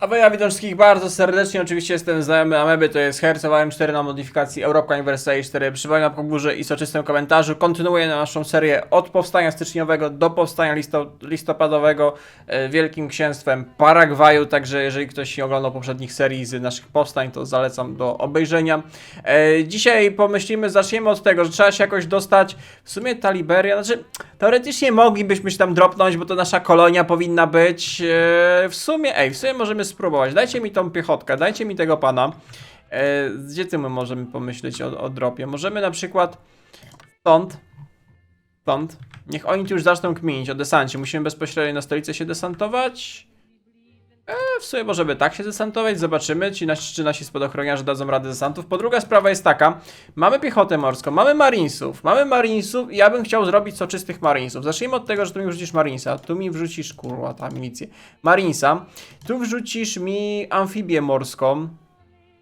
A wy ja witam wszystkich bardzo serdecznie, oczywiście jestem znajomy Ameby, to jest Herz, m 4 na modyfikacji Europka Uniwersytet 4, przypomnę na górze i soczystym komentarzu. Kontynuuję naszą serię od powstania styczniowego do powstania listo, listopadowego e, Wielkim Księstwem Paragwaju, także jeżeli ktoś nie oglądał poprzednich serii z naszych powstań, to zalecam do obejrzenia. E, dzisiaj pomyślimy, zaczniemy od tego, że trzeba się jakoś dostać, w sumie ta Liberia, znaczy teoretycznie moglibyśmy się tam dropnąć, bo to nasza kolonia powinna być, e, w sumie, ej, w sumie możemy spróbować, dajcie mi tą piechotkę, dajcie mi tego pana, e, gdzie ty my możemy pomyśleć o, o dropie, możemy na przykład stąd, stąd, niech oni tu już zaczną kminić o desancie, musimy bezpośrednio na stolicę się desantować, e, w sumie możemy tak się desantować, zobaczymy, czy nasi, czy nasi spadochroniarze dadzą radę desantów. Po druga sprawa jest taka, mamy piechotę morską, mamy marinesów, mamy marinesów i ja bym chciał zrobić soczystych marinesów. Zacznijmy od tego, że tu mi wrzucisz marinesa, tu mi wrzucisz, kurwa, ta milicję, marinesa, tu wrzucisz mi amfibię morską,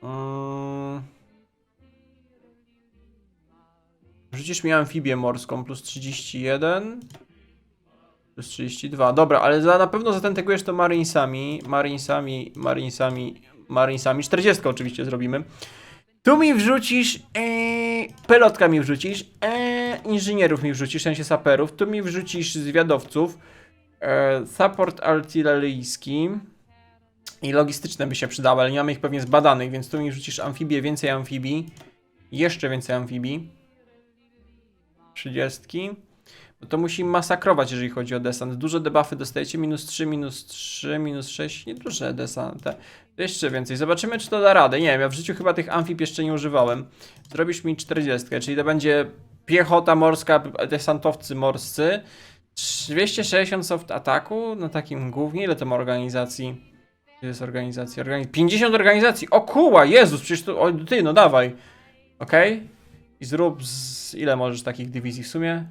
mm. Wrzucisz mi amfibię morską plus 31 plus 32. Dobra, ale za, na pewno zatentegujesz to marinesami, marinesami, marinesami, marinesami. 40 oczywiście zrobimy. Tu mi wrzucisz, ee, pelotka mi wrzucisz, ee, inżynierów mi wrzucisz, w sensie saperów. Tu mi wrzucisz zwiadowców, e, support artyleryjski i logistyczne by się przydały, ale nie mamy ich pewnie zbadanych, więc tu mi wrzucisz amfibię, więcej amfibii, jeszcze więcej amfibii. 30. To musi masakrować, jeżeli chodzi o desant. Duże debuffy dostajecie, minus 3, minus 3, minus 6, nieduże desante. To jeszcze więcej. Zobaczymy, czy to da radę. Nie wiem, ja w życiu chyba tych amfib jeszcze nie używałem. Zrobisz mi 40, czyli to będzie piechota morska, desantowcy morscy. 260 soft ataku na takim głównie. Ile to ma organizacji? Ile jest organizacji? Organiz 50 organizacji! O kuła, Jezus, przecież to... O, ty, no dawaj. Okej? I zrób z... Ile możesz takich dywizji w sumie?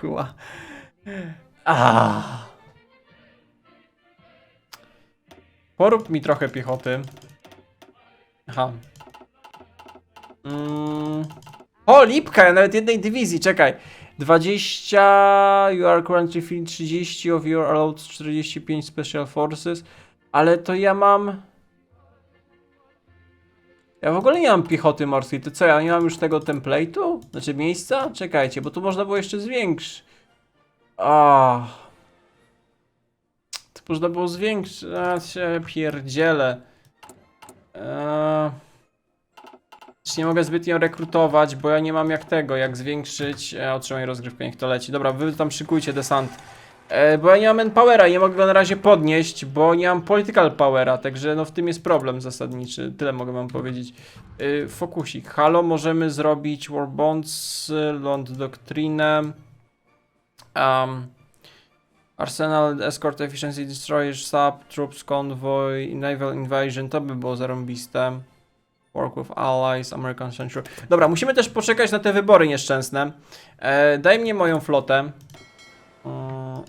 Kuła. Ah. Porób mi trochę piechoty. Aha. Mm. O, lipka, nawet jednej dywizji, czekaj. 20, you are currently feeling 30 of your allowed 45 special forces, ale to ja mam... Ja w ogóle nie mam piechoty morskiej, to co, ja nie mam już tego template'u? Znaczy miejsca? Czekajcie, bo tu można było jeszcze zwiększyć. A. To można było zwiększyć. A się pierdzielę. Eee. Nie mogę zbytnio rekrutować, bo ja nie mam jak tego, jak zwiększyć. E, otrzymaj rozgrywkę, niech to leci. Dobra, wy tam szykujcie desant. E, bo ja nie mam manpowera i nie mogę go na razie podnieść, bo nie mam political powera, także no w tym jest problem zasadniczy. Tyle mogę wam powiedzieć. E, fokusik. Halo, możemy zrobić War Bonds, Lond Doctrine. Um, Arsenal, Escort Efficiency, Destroyer, Sub, Troops, Convoy, Naval Invasion, to by było zarąbiste. Work with Allies, American Central. Dobra, musimy też poczekać na te wybory nieszczęsne. E, daj mnie moją flotę. Mm,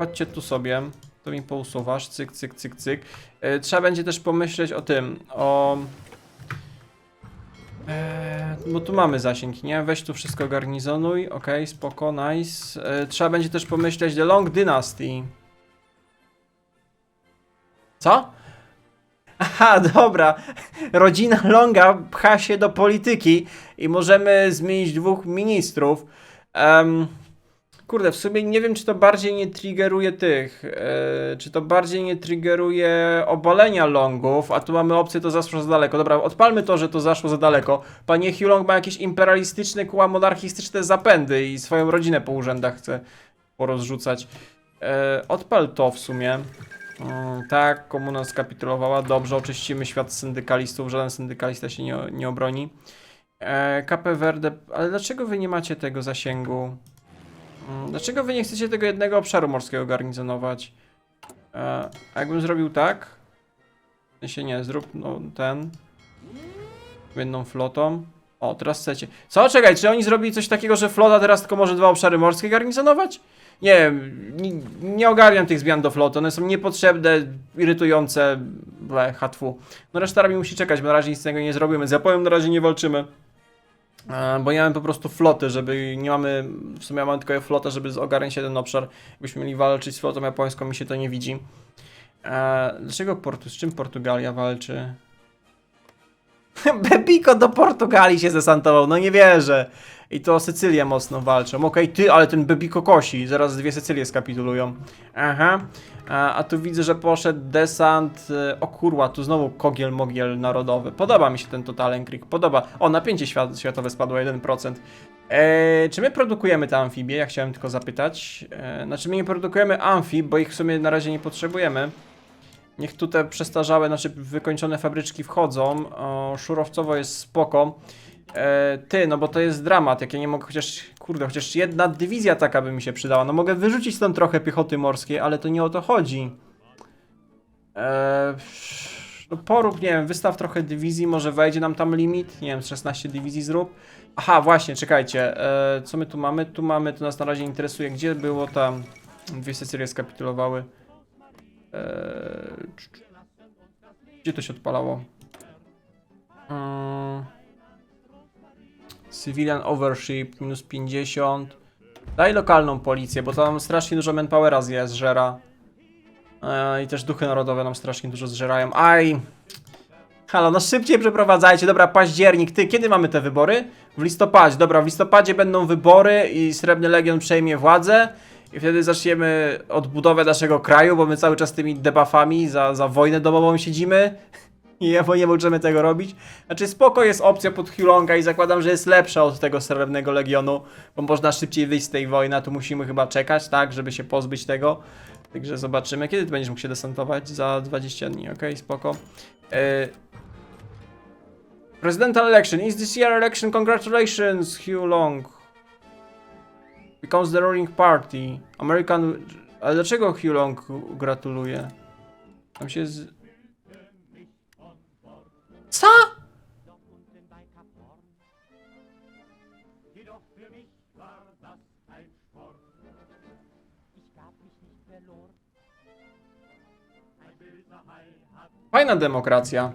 Chodźcie tu sobie. To mi pousuwasz. Cyk, cyk, cyk, cyk. E, trzeba będzie też pomyśleć o tym. O. E, bo tu mamy zasięg, nie? Weź tu wszystko garnizonuj. Ok, spoko, nice. E, trzeba będzie też pomyśleć The Long Dynasty. Co? Aha, dobra. Rodzina Longa pcha się do polityki i możemy zmienić dwóch ministrów. Em, kurde, w sumie nie wiem, czy to bardziej nie triggeruje tych. E, czy to bardziej nie triggeruje obalenia Longów, a tu mamy opcję, to zaszło za daleko. Dobra, odpalmy to, że to zaszło za daleko. Panie Hugh Long ma jakieś imperialistyczne, kuła monarchistyczne zapędy i swoją rodzinę po urzędach chce porozrzucać. E, odpal to w sumie. Mm, tak, komuna skapitulowała. Dobrze, oczyścimy świat syndykalistów. Żaden syndykalista się nie, nie obroni. E, KP Verde, ale dlaczego wy nie macie tego zasięgu? Mm, Dlaczego wy nie chcecie tego jednego obszaru morskiego garnizonować? E, a jakbym zrobił tak? W sensie nie, zrób no, ten. Jedną flotą. O, teraz chcecie. Co? Czekaj, czy oni zrobili coś takiego, że flota teraz tylko może dwa obszary morskie garnizonować? Nie nie, nie ogarniam tych zmian do floty, one są niepotrzebne, irytujące, ble, hatwu. No reszta armii musi czekać, bo na razie nic z tego nie zrobimy, z Japonią na razie nie walczymy. E, Bo nie mamy po prostu floty, żeby nie mamy, w sumie mamy tylko flotę, żeby ogarnąć jeden obszar. Jakbyśmy mieli walczyć z flotą japońską, mi się to nie widzi. E, dlaczego Portu, z czym Portugalia walczy? Bebiko do Portugalii się zesantował, no nie wierzę. I to o Sycylię mocno walczą. Okej, ty, ale ten Bebiko kosi. Zaraz dwie Sycylie skapitulują. Aha. A, a tu widzę, że poszedł desant. e, O kurwa, tu znowu kogiel mogiel narodowy. Podoba mi się ten Totalen Creek. Podoba. O, napięcie świat, światowe spadło o 1%. E, czy my produkujemy te amfibie? Ja chciałem tylko zapytać. E, znaczy, my nie produkujemy amfib, bo ich w sumie na razie nie potrzebujemy. Niech tu te przestarzałe, znaczy wykończone fabryczki wchodzą. O, szurowcowo jest spoko. E, ty, no bo to jest dramat, jak ja nie mogę chociaż, kurde, chociaż jedna dywizja taka by mi się przydała. No mogę wyrzucić stąd trochę piechoty morskiej, ale to nie o to chodzi. E, no porób, nie wiem, wystaw trochę dywizji, może wejdzie nam tam limit, nie wiem, z 16 dywizji zrób. Aha, właśnie, czekajcie, e, co my tu mamy? Tu mamy, to nas na razie interesuje, gdzie było tam, dwie Sycylie skapitulowały. Eee, Gdzie to się odpalało? Mm. Civilian Overship minus 50. Daj lokalną policję, bo tam strasznie dużo manpowera zżera. Eee, I też duchy narodowe nam strasznie dużo zżerają. Aj! Halo, no szybciej przeprowadzajcie. Dobra, październik. Ty, kiedy mamy te wybory? W listopadzie. Dobra, w listopadzie będą wybory i Srebrny Legion przejmie władzę. I wtedy zaczniemy odbudowę naszego kraju, bo my cały czas tymi debuffami za, za wojnę domową siedzimy. I bo nie możemy tego robić. Znaczy spoko jest opcja pod Hulonga i zakładam, że jest lepsza od tego Srebrnego Legionu, bo można szybciej wyjść z tej wojny, a tu musimy chyba czekać, tak, żeby się pozbyć tego. Także zobaczymy, kiedy ty będziesz mógł się desantować? Za 20 dni, okej, spoko. E... Presidential election. Is this year election? Congratulations, Hugh Long. Becomes the ruling party. American... Ale dlaczego Hugh Long gratuluje? Tam się z... hat Fajna demokracja.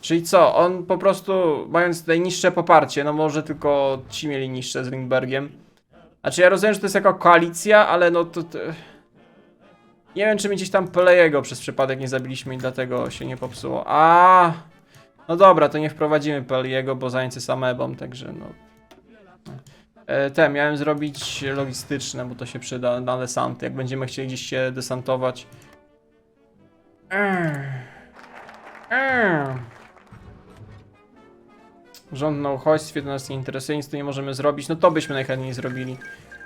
Czyli co, on po prostu, mając tutaj niższe poparcie, no może tylko ci mieli niższe z Lindbergiem. Znaczy ja rozumiem, że to jest jako koalicja, ale no to... to... Nie wiem, czy my gdzieś tam Pelejego przez przypadek nie zabiliśmy i dlatego się nie popsuło. A, No dobra, to nie wprowadzimy Pelejego, bo zajęty samebą, także no... E, Te, miałem zrobić logistyczne, bo to się przyda na desanty, jak będziemy chcieli gdzieś się desantować. Ech. Ech. Rząd na uchodźstwie to nas nie interesuje, nic tu nie możemy zrobić. No to byśmy najchętniej zrobili.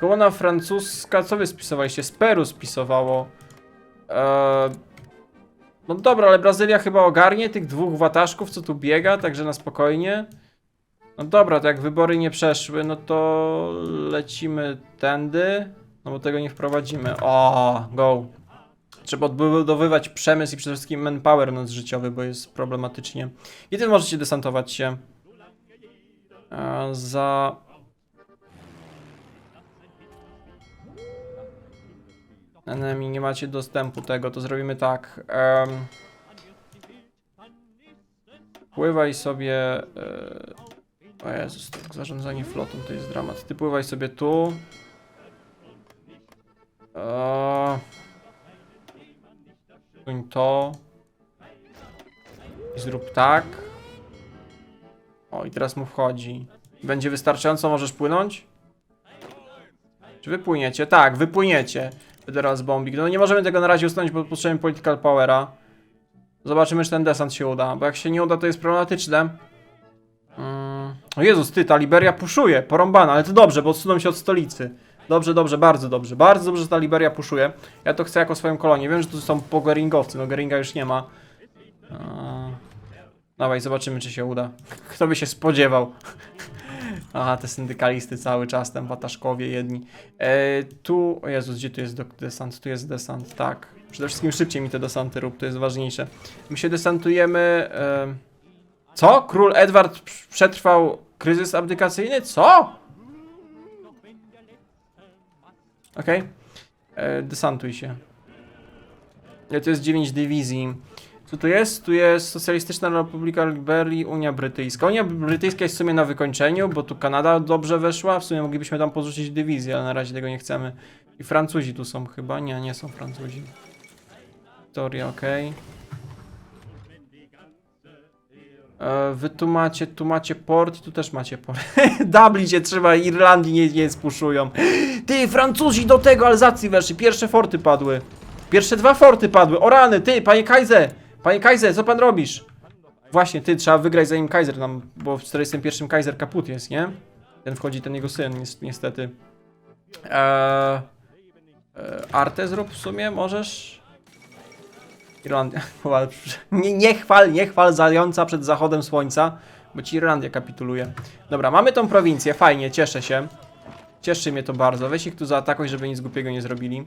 Kolona francuska, co wy spisowaliście? Z Peru spisowało. Eee, no dobra, ale Brazylia chyba ogarnie tych dwóch wataszków, co tu biega, także na spokojnie. No dobra, to jak wybory nie przeszły, no to lecimy tędy. No bo tego nie wprowadzimy. O, go. Trzeba odbudowywać przemysł i przede wszystkim manpower życiowy, bo jest problematycznie. Kiedy możecie desantować się? E, za... Enemy, nie macie dostępu tego, to zrobimy tak. Um, pływaj sobie... E, o Jezus, tak, zarządzanie flotą to jest dramat. Ty pływaj sobie tu. Suń to. I zrób tak. O, i teraz mu wchodzi. Będzie wystarczająco, możesz płynąć? Czy wy płyniecie? Tak, wy Teraz bombik. No nie możemy tego na razie usunąć, bo potrzebujemy political powera. Zobaczymy, czy ten desant się uda. Bo jak się nie uda, to jest problematyczne. Mm. O Jezus, ty, ta Liberia puszuje. Porąbana, ale to dobrze, bo odsuną się od stolicy. Dobrze, dobrze, bardzo dobrze. Bardzo dobrze, że ta Liberia puszuje. Ja to chcę jako swoją kolonię. Wiem, że tu są pogeringowcy. No Geringa już nie ma. Eee, Dawaj, zobaczymy, czy się uda. Kto by się spodziewał? Aha, te syndykalisty cały czas, ten wataszkowie jedni. E, tu, o Jezus, gdzie tu jest desant? Tu jest desant, tak. Przede wszystkim szybciej mi te desanty rób, to jest ważniejsze. My się desantujemy... E, co? Król Edward przetrwał kryzys abdykacyjny? Co? Okej. E, Desantuj się. Ile to jest 9 dywizji? Co tu jest? Tu jest Socjalistyczna Republika Liberii, Unia Brytyjska. Unia Brytyjska jest w sumie na wykończeniu, bo tu Kanada dobrze weszła. W sumie moglibyśmy tam podrzucić dywizję, ale na razie tego nie chcemy. I Francuzi tu są chyba? Nie, nie są Francuzi. Victoria, okej. E, Wy tu macie, tu macie port i tu też macie port. Dublin się trzeba, Irlandii nie, nie spuszują. Ty, Francuzi do tego Alzacji weszli, pierwsze forty padły. Pierwsze dwa forty padły, o rany, ty, panie Kaiser! Panie Kaiser, co pan robisz? Właśnie, ty, trzeba wygrać zanim Kaiser nam, bo w 41 Kaiser kaput jest, nie? Ten wchodzi, ten jego syn, nies- niestety. Eee, e, Arte zrób w sumie, możesz? Irlandia. Nie, nie chwal, nie chwal zająca przed zachodem słońca, bo ci Irlandia kapituluje. Dobra, mamy tą prowincję, fajnie, cieszę się. Cieszy mnie to bardzo. Weź ich tu zaatakuj, żeby nic głupiego nie zrobili.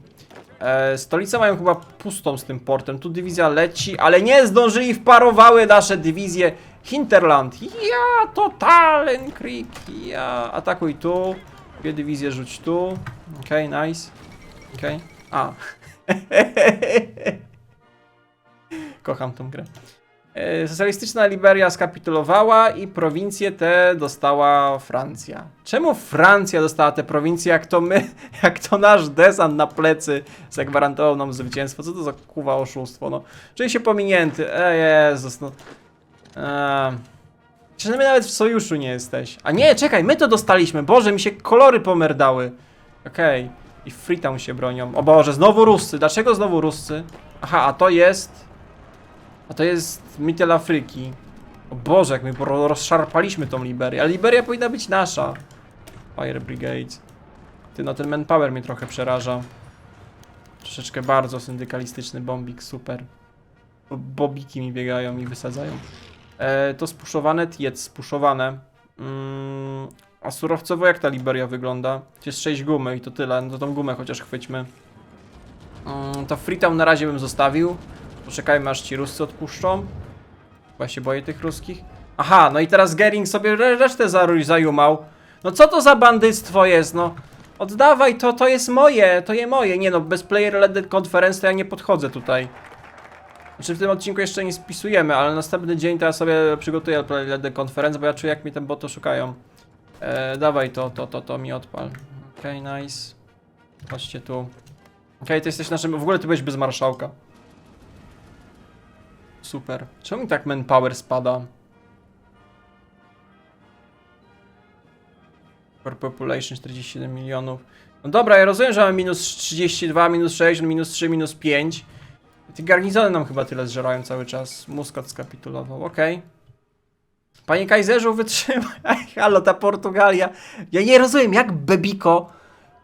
E, stolicę mają chyba pustą z tym portem. Tu dywizja leci, ale nie zdążyli, wparowały nasze dywizje. Hinterland. Ja, totalen Krieg. Ja, atakuj tu. Dwie dywizje rzuć tu. Okej, nice. Okej. A. Kocham tą grę. E, Socjalistyczna Liberia skapitulowała i prowincje te dostała Francja. Czemu Francja dostała te prowincje, jak to my, jak to nasz desant na plecy zagwarantował nam zwycięstwo? Co to za kuwa oszustwo, no. Czuję się pominięty, e Jezus, no. Eee. Przecież my nawet w sojuszu nie jesteś. A nie, czekaj, my to dostaliśmy. Boże, mi się kolory pomerdały. Okej. I Freetown się bronią. O Boże, znowu Ruscy. Dlaczego znowu Ruscy? Aha, a to jest... A to jest Mittel Afryki. O Boże, jak my rozszarpaliśmy tą Liberię. Ale Liberia powinna być nasza. Fire Brigade. Ty, no ten manpower mnie trochę przeraża. Troszeczkę bardzo syndykalistyczny bombik, super. Bo bobiki mi biegają i wysadzają. E, to spuszowane, tiec spuszowane. Mm, a surowcowo jak ta Liberia wygląda? To jest 6 gumy i to tyle, no to tą gumę chociaż chwyćmy. Mm, to Freetown na razie bym zostawił. Poczekajmy aż ci Ruscy odpuszczą. Ja się boję tych ruskich. Aha, no i teraz Gering sobie re- resztę zajumał. No co to za bandyctwo jest, no? Oddawaj to, to jest moje, to je moje. Nie no, bez player led conference to ja nie podchodzę tutaj. Znaczy w tym odcinku jeszcze nie spisujemy, ale następny dzień to ja sobie przygotuję player led conference, bo ja czuję jak mi ten boty szukają. E, dawaj to, to, to, to mi odpal. Okej, nice. Chodźcie tu. Okej, ty jesteś naszym... W ogóle ty byłeś bez marszałka. Super. Czemu tak manpower spada? Per population 47 milionów. No dobra, ja rozumiem, że mamy minus 32, minus 6, minus 3, minus 5. Te garnizony nam chyba tyle zżerają cały czas. Muscat skapitulował, okej. Panie Kaiserzu, wytrzymaj. Halo, ta Portugalia. Ja nie rozumiem, jak Bebiko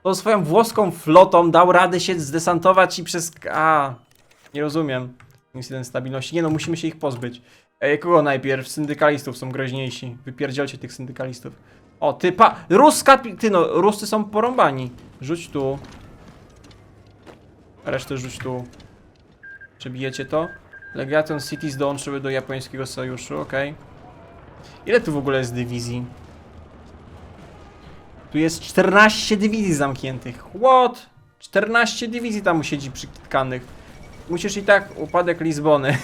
tą swoją włoską flotą dał radę się zdesantować i przez... A, nie rozumiem. Incydent stabilności. Nie no, musimy się ich pozbyć. Ej, kogo najpierw? Syndykalistów są groźniejsi. Wypierdzielcie tych syndykalistów. O, ty pa... Ruska... Ty no, Ruscy są porąbani. Rzuć tu. Resztę rzuć tu. Przebijecie to? Legiation Cities dołączyły do japońskiego sojuszu, okej. Ile tu w ogóle jest dywizji? Tu jest 14 dywizji zamkniętych. What? 14 dywizji tam siedzi przytkanych. Musisz i tak upadek Lizbony.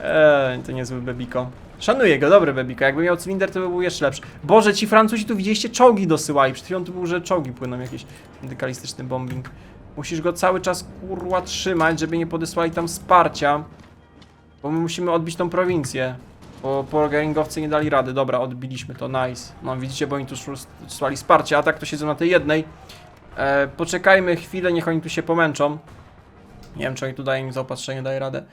eee, to niezły Bebiko. Szanuję go, dobry Bebiko. Jakby miał cylinder, to by był jeszcze lepszy. Boże, ci Francuzi tu widzieliście czołgi dosyłali. Przed chwilą tu był, że czołgi płyną jakiś syndykalistyczny bombing. Musisz go cały czas kurwa trzymać, żeby nie podesłali tam wsparcia. Bo my musimy odbić tą prowincję. Bo polgaringowcy nie dali rady. Dobra, odbiliśmy to, nice. No widzicie, bo oni tu słali wsparcie, a tak to siedzą na tej jednej. E, poczekajmy chwilę, niech oni tu się pomęczą. Nie wiem, czy oni tu dają im zaopatrzenie, daje radę.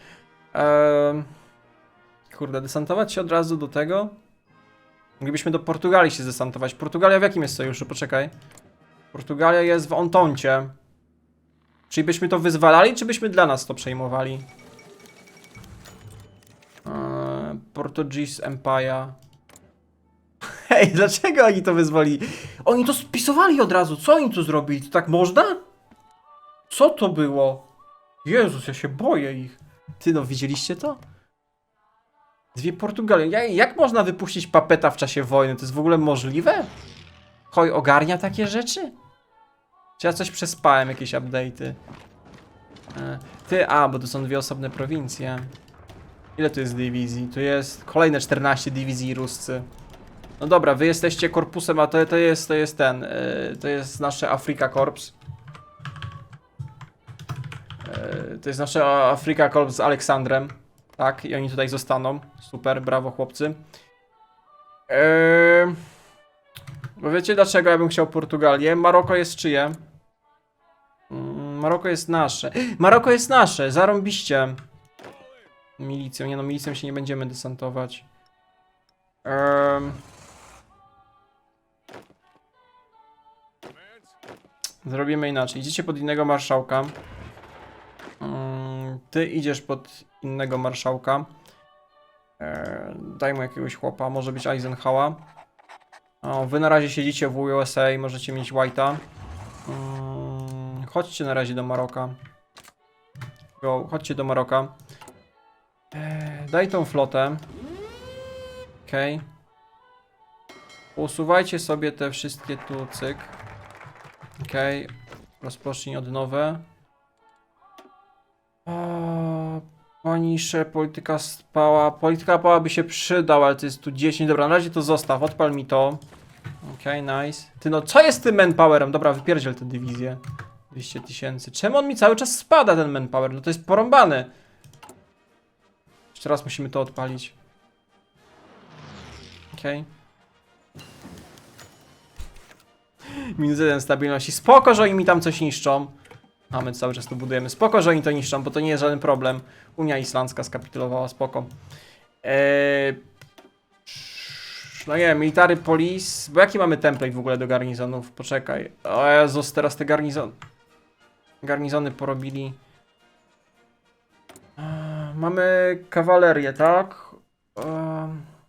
Kurde, desantować się od razu do tego? Moglibyśmy do Portugalii się zdesantować. Portugalia w jakim jest sojuszu? Poczekaj. Portugalia jest w Ontoncie. Czyli byśmy to wyzwalali, czy byśmy dla nas to przejmowali? Eee, Empire. Hej, dlaczego oni to wyzwolili? Oni to spisowali od razu. Co oni tu zrobili? To tak można? Co to było? Jezus, ja się boję ich. Ty no, widzieliście to? Dwie Portugalie. Jak, jak można wypuścić papeta w czasie wojny? To jest w ogóle możliwe? Hoj ogarnia takie rzeczy? Czy ja coś przespałem, jakieś update'y? E, Ty, a, bo to są dwie osobne prowincje. Ile tu jest dywizji? Tu jest kolejne 14 dywizji ruscy. No dobra, wy jesteście korpusem, a to, to jest to jest ten. e, to jest nasze Afrika Korps. E, to jest nasza Afrika Corps z Aleksandrem. Tak, i oni tutaj zostaną. Super, brawo chłopcy. Eee, bo wiecie dlaczego ja bym chciał Portugalię? Maroko jest czyje? Mm, Maroko jest nasze. Maroko jest nasze, zarąbiście. Milicją, nie no, milicją się nie będziemy desantować. Ehm. Zrobimy inaczej. Idziecie pod innego marszałka. Mm, Ty idziesz pod innego marszałka. Eee, daj mu jakiegoś chłopa, może być Eisenhower. O, wy na razie siedzicie w USA, możecie mieć White'a. Mm, chodźcie na razie do Maroka. Go, chodźcie do Maroka. Eee, daj tą flotę. Okej. Usuwajcie sobie te wszystkie tu, cyk. Okej. Rozpocznij od nowe. O, Poniższe polityka spała. Polityka pała by się przydał, ale to jest tu 10. Dobra, na razie to zostaw. Odpal mi to. Okej, nice. Ty no, co jest z tym manpowerem? Dobra, wypierdziel tę dywizję. 200 tysięcy. Czemu on mi cały czas spada, ten manpower? No to jest porąbane. Jeszcze raz musimy to odpalić. Okej. Minus jeden stabilności. Spoko, że oni mi tam coś niszczą. A my cały czas to budujemy. Spoko, że oni to niszczą, bo to nie jest żaden problem. Unia Islandzka skapitulowała, spoko. Eee... No nie military police. Bo jaki mamy template w ogóle do garnizonów? Poczekaj. O Jezus, teraz te garnizony. Garnizony porobili. Eee, Mamy kawalerię, tak? Eee,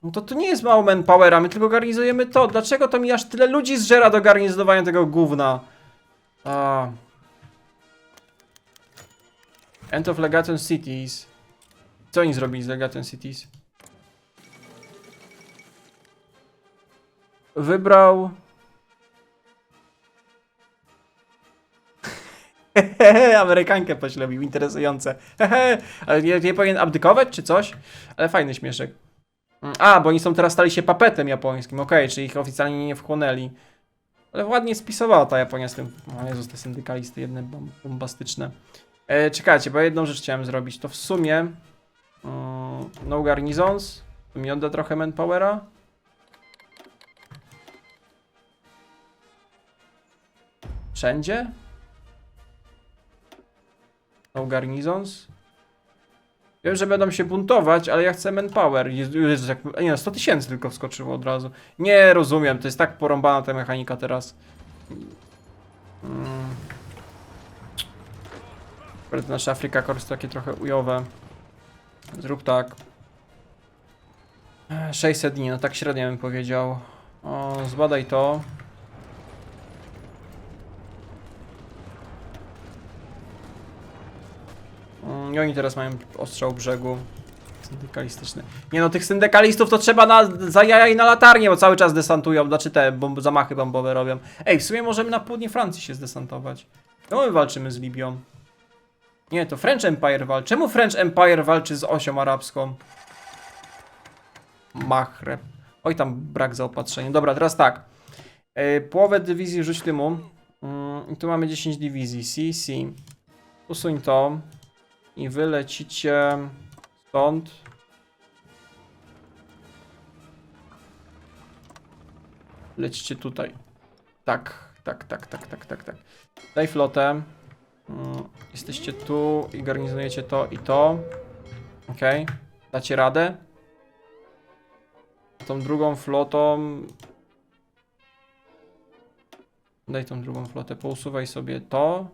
No to to nie jest mało manpowera, my tylko garnizujemy to. Dlaczego to mi aż tyle ludzi zżera do garnizowania tego gówna? A. End of Legaton Cities. Co oni zrobili z Legaton Cities? Wybrał... Amerykankę poślebił, interesujące. Ale nie, nie powinien abdykować czy coś? Ale fajny śmieszek. Mm, A, bo oni są teraz stali się papetem japońskim, okej, czyli ich oficjalnie nie wchłonęli. Ale ładnie spisowała ta Japonia z tym. O Jezus, te syndykalisty jedne bom- bombastyczne. E, czekajcie, bo jedną rzecz chciałem zrobić. To w sumie. mm, no garnisons. To mi odda trochę manpowera. Wszędzie? No garnisons. Wiem, że będą się buntować, ale ja chcę manpower. Jezu, jak... Nie, no, 100 tysięcy tylko wskoczyło od razu. Nie rozumiem, to jest tak porąbana ta mechanika teraz. Mm. Ale to nasze Afrika Corps takie trochę ujowe. Zrób tak. E, 600 dni, no tak średnio bym powiedział. O, zbadaj to. Mm, I oni teraz mają ostrzał brzegu. Syndykalistyczny. Nie no, tych syndykalistów to trzeba na, za jaja i na latarnię, bo cały czas desantują, znaczy te bomb, zamachy bombowe robią. Ej, w sumie możemy na południe Francji się zdesantować. No my walczymy z Libią. Nie, to French Empire walczy. Czemu French Empire walczy z osią arabską? Machreb. Oj, tam brak zaopatrzenia. Dobra, teraz tak. Yy, połowę dywizji rzuć tymu. Yy, I tu mamy 10 dywizji. C, C. Usuń to. I wy lecicie stąd. Lecicie tutaj. Tak, tak, tak, tak, tak, tak, tak. Daj flotę. Mm, Jesteście tu i garnizujecie to i to. Okej. Dacie radę? Tą drugą flotą... Daj tą drugą flotę, pousuwaj sobie to.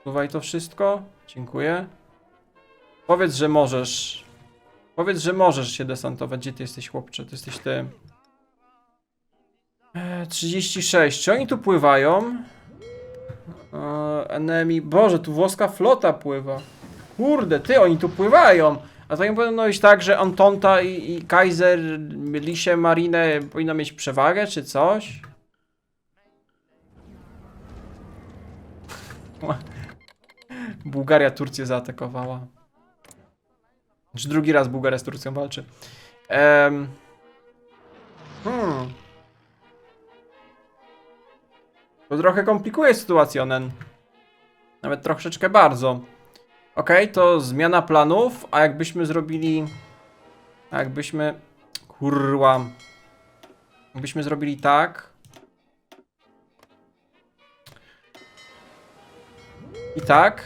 Usuwaj to wszystko. Dziękuję. Powiedz, że możesz. Powiedz, że możesz się desantować. Gdzie ty jesteś, chłopcze? Ty jesteś ty. E, 36. Czy oni tu pływają? E, enemy. Boże, tu włoska flota pływa. Kurde, ty, oni tu pływają. A to nie powinno być tak, że Antonta i, i Kaiser, Lisie, Marinę powinno mieć przewagę, czy coś? Bułgaria Turcję zaatakowała. Czy drugi raz Bułgaria z Turcją walczy. Hmm. To trochę komplikuje sytuację, onen. Nawet troszeczkę bardzo. Okej, to zmiana planów, a jakbyśmy zrobili... A jakbyśmy... Kurwa. Jakbyśmy zrobili tak... I tak...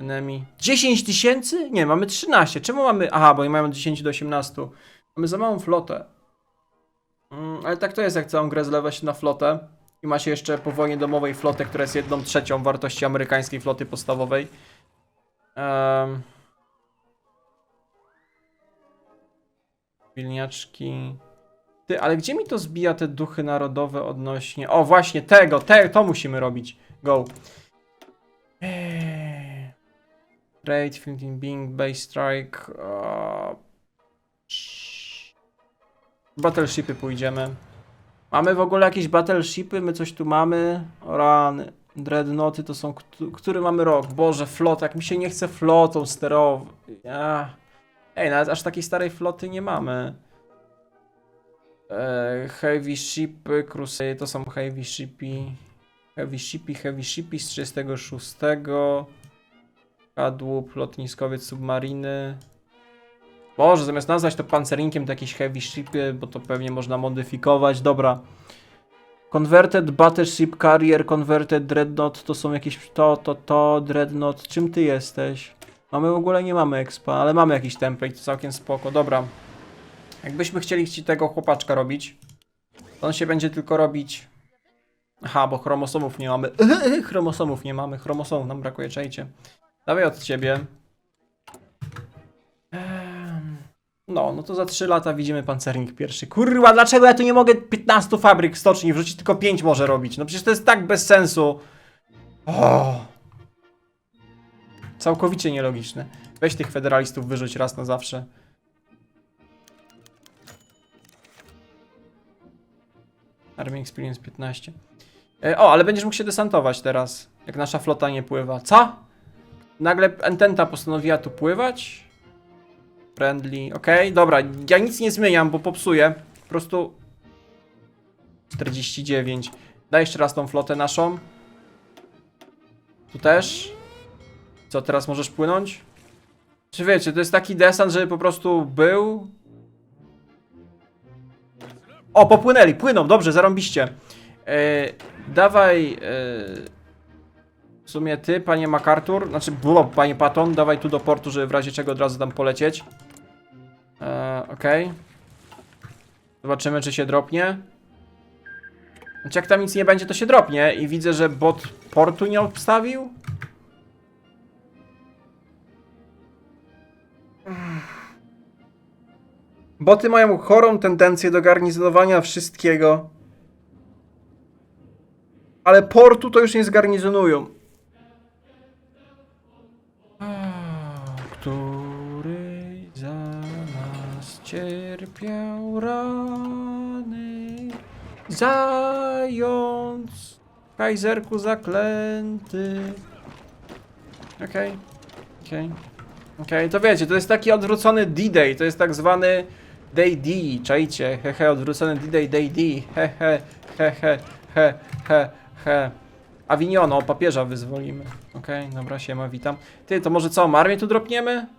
Enemy. 10 tysięcy? Nie, mamy 13. Czemu mamy... Aha, bo nie mają od 10 do 18. Mamy za małą flotę. Mm, ale tak to jest, jak całą grę zlewa się na flotę. I ma się jeszcze po wojnie domowej flotę, która jest jedną trzecią wartości amerykańskiej floty podstawowej. Um, Wilniaczki. Ty, ale gdzie mi to zbija te duchy narodowe odnośnie... O, właśnie tego, te, to musimy robić. Go. Eee. Raid, Filming Bing, Base Strike. o, Battleshipy pójdziemy. Mamy w ogóle jakieś battleshipy? My coś tu mamy? O rany. Dreadnoughty to są... któ- Który mamy rok? Boże, flota. Jak mi się nie chce flotą sterować. Ja. Ej, nawet aż takiej starej floty nie mamy. E, heavy shipy, crusade, to są heavy shipy. Heavy shipy, heavy shipy z 36. Kadłub, lotniskowiec, submariny. Boże, zamiast nazwać to pancerinkiem, to jakieś heavy shipy, bo to pewnie można modyfikować. Dobra. Converted Battleship Carrier, Converted Dreadnought, to są jakieś to, to, to, Dreadnought. Czym ty jesteś? Mamy w ogóle nie mamy expa, ale mamy jakiś template, całkiem spoko. Dobra. Jakbyśmy chcieli ci tego chłopaczka robić, to on się będzie tylko robić... Aha, bo chromosomów nie mamy. chromosomów nie mamy, chromosomów nam brakuje, czajcie. Dawaj od ciebie. No, no to za 3 lata widzimy pancernik pierwszy. Kurwa, dlaczego ja tu nie mogę 15 fabryk stoczni wrzucić, tylko 5 może robić? No przecież to jest tak bez sensu. O. Całkowicie nielogiczne. Weź tych federalistów wyrzuć raz na zawsze. Army Experience 15. E, o, ale będziesz mógł się desantować teraz, jak nasza flota nie pływa. Co? Nagle Ententa postanowiła tu pływać? Friendly, okej, dobra, ja nic nie zmieniam, bo popsuję. Po prostu... 49. Daj jeszcze raz tą flotę naszą. Tu też. Co, teraz możesz płynąć? Czy wiecie, to jest taki desant, żeby po prostu był... O, popłynęli, płyną, dobrze, zarąbiście. E, dawaj... E, w sumie ty, panie MacArthur, znaczy, było, panie Patton, dawaj tu do portu, żeby w razie czego od razu tam polecieć. Okej. Zobaczymy, czy się dropnie. Znaczy, jak tam nic nie będzie, to się dropnie. I widzę, że bot portu nie obstawił. Boty mają chorą tendencję do garnizonowania wszystkiego. Ale portu to już nie zgarnizonują. Nas cierpiał rany, zając kajzerku zaklęty. Okej, okej, okej, to wiecie, to jest taki odwrócony D-Day, to jest tak zwany Day D, czajcie, hehe, odwrócony D-Day, Day D, hehe, hehe, he, he, he. Avignon, o, papieża wyzwolimy. Okej, dobra, siema, witam. Ty, to może całą armię tu dropniemy?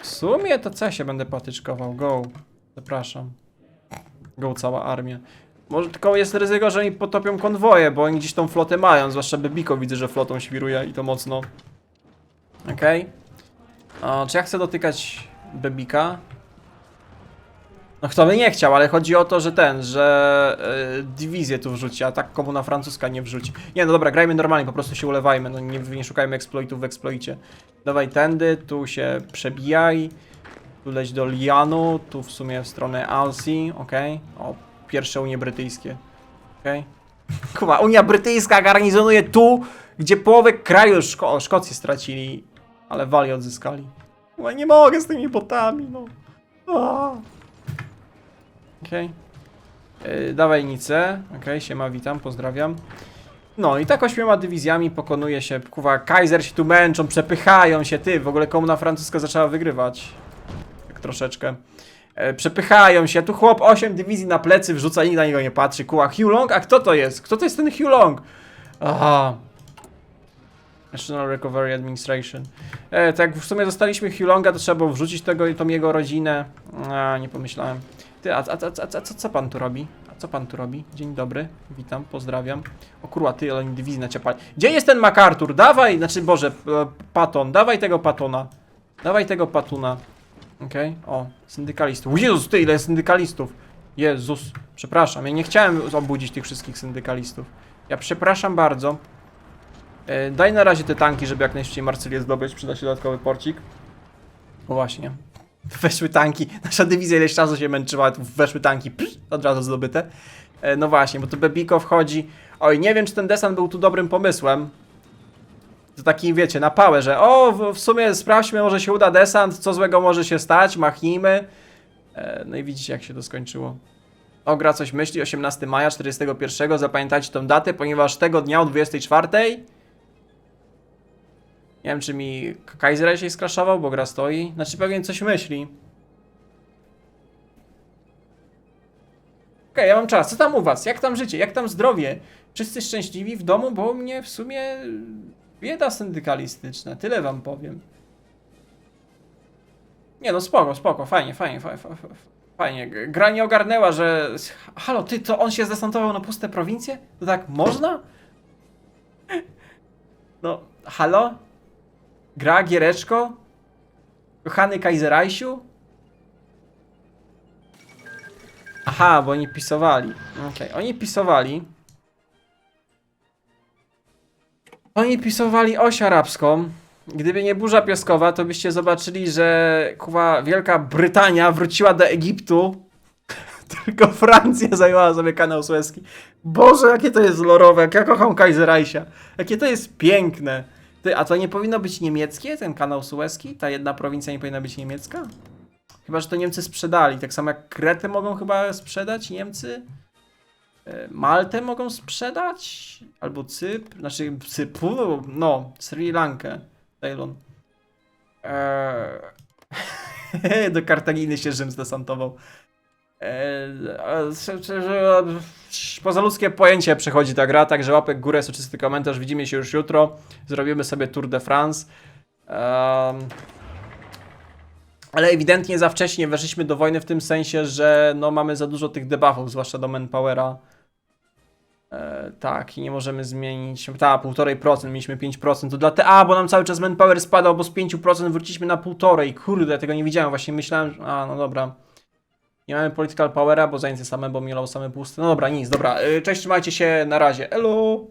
W sumie to co ja się będę patyczkował? Go. Zapraszam. Go cała armia. Może tylko jest ryzyko, że mi potopią konwoje, bo oni gdzieś tą flotę mają, zwłaszcza Bebiko widzę, że flotą świruje i to mocno. Okej. Okay. Czy ja chcę dotykać Bebika? No kto by nie chciał, ale chodzi o to, że ten, że yy, dywizję tu wrzuci, a tak komuna francuska nie wrzuci. Nie, no dobra, grajmy normalnie, po prostu się ulewajmy, no nie, nie szukajmy exploitów w exploicie. Dawaj tędy, tu się przebijaj, tu leć do Lianu, tu w sumie w stronę Alsi, okej. O, pierwsze Unie Brytyjskie, okej. Kuba, Unia Brytyjska garnizonuje tu, gdzie połowę kraju Szko Szkocji stracili, ale Wali odzyskali. Kuba, nie mogę z tymi botami, no. Aaa. Okej. Yy, dawaj Nice. Okej, siema, witam, pozdrawiam. No i tak ośmioma dywizjami pokonuje się, kuwa, Kaiser się tu męczą, przepychają się, ty, w ogóle komuna francuska zaczęła wygrywać. Tak troszeczkę. E, przepychają się, tu chłop 8 dywizji na plecy wrzuca, nikt na niego nie patrzy. Kuła, Hugh Long? A kto to jest? Kto to jest ten Hugh Long? Aha. National Recovery Administration. E, tak, w sumie dostaliśmy Hugh Longa, to trzeba było wrzucić tego i tą jego rodzinę. A, nie pomyślałem. Ty, a, a, a, a, a co, co pan tu robi? A co pan tu robi? Dzień dobry, witam, pozdrawiam. O kurwa, ty, ale oni dywizji naciapali. Gdzie jest ten MacArthur? Dawaj, znaczy, Boże, e, Patton, dawaj tego Patona. Dawaj tego Patuna. Okej, o, syndykalistów. Jezus, ty, ile syndykalistów. Jezus, przepraszam, ja nie chciałem obudzić tych wszystkich syndykalistów. Ja przepraszam bardzo. E, daj na razie te tanki, żeby jak najszybciej Marcylię zdobyć. Przyda się dodatkowy porcik. O właśnie. Weszły tanki. Nasza dywizja ileś czasu się męczyła, tu weszły tanki. Psz, od razu zdobyte. E, no właśnie, bo tu Bebiko wchodzi. Oj, nie wiem, czy ten desant był tu dobrym pomysłem. To taki, wiecie, na pałę, że o, w, w sumie sprawdźmy, może się uda desant, co złego może się stać, machnijmy. E, no i widzicie, jak się to skończyło. O, gra coś myśli, 18 maja 41. Zapamiętajcie tą datę, ponieważ tego dnia o 24. Nie wiem, czy mi Kaiser się skraszował, bo gra stoi. Znaczy pewnie coś myśli. Okej, ja mam czas. Co tam u was? Jak tam życie? Jak tam zdrowie? Wszyscy szczęśliwi w domu, bo mnie w sumie bieda syndykalistyczna. Tyle wam powiem. Nie no, spoko, spoko, fajnie, fajnie, fajnie, fajnie. Fajnie, gra nie ogarnęła, że... Halo, ty, to on się zdesantował na puste prowincje? To tak można? No, halo? Gra, giereczko? Kochany Kaiserajsiu? Aha, bo oni pisowali. Okej, oni pisowali. Oni pisowali oś arabską. Gdyby nie burza piaskowa, to byście zobaczyli, że kuwa Wielka Brytania wróciła do Egiptu. Tylko Francja zajęła sobie kanał Suezki. Boże, jakie to jest lorowe, jak ja kocham Kaiserreicha. Jakie to jest piękne. Ty, a to nie powinno być niemieckie, ten kanał Suezki? Ta jedna prowincja nie powinna być niemiecka? Chyba, że to Niemcy sprzedali. Tak samo jak Kretę mogą chyba sprzedać Niemcy. E, Maltę mogą sprzedać? Albo Cypr? Znaczy Cypru? No, Sri Lankę. Ceylon. Eee... Do Kartaginy się Rzym zdesantował. Że- Poza ludzkie pojęcie przechodzi ta gra, także łapek górę, soczysty komentarz. Widzimy się już jutro. Zrobimy sobie Tour de France. Ale ewidentnie za wcześnie weszliśmy do wojny w tym sensie, że no, mamy za dużo tych debuffów, zwłaszcza do manpowera. E, tak, i nie możemy zmienić. Ta, 1,5%, mieliśmy 5%. To dla te. A, bo nam cały czas manpower spadał, bo z 5% wróciliśmy na 1,5%. Kurde, tego nie widziałem. Właśnie myślałem, że. A, no dobra. Nie mamy political powera, bo zajęcie same, bo mielał same pusty. No dobra, nic, dobra. E, Cześć, trzymajcie się, na razie. Elo!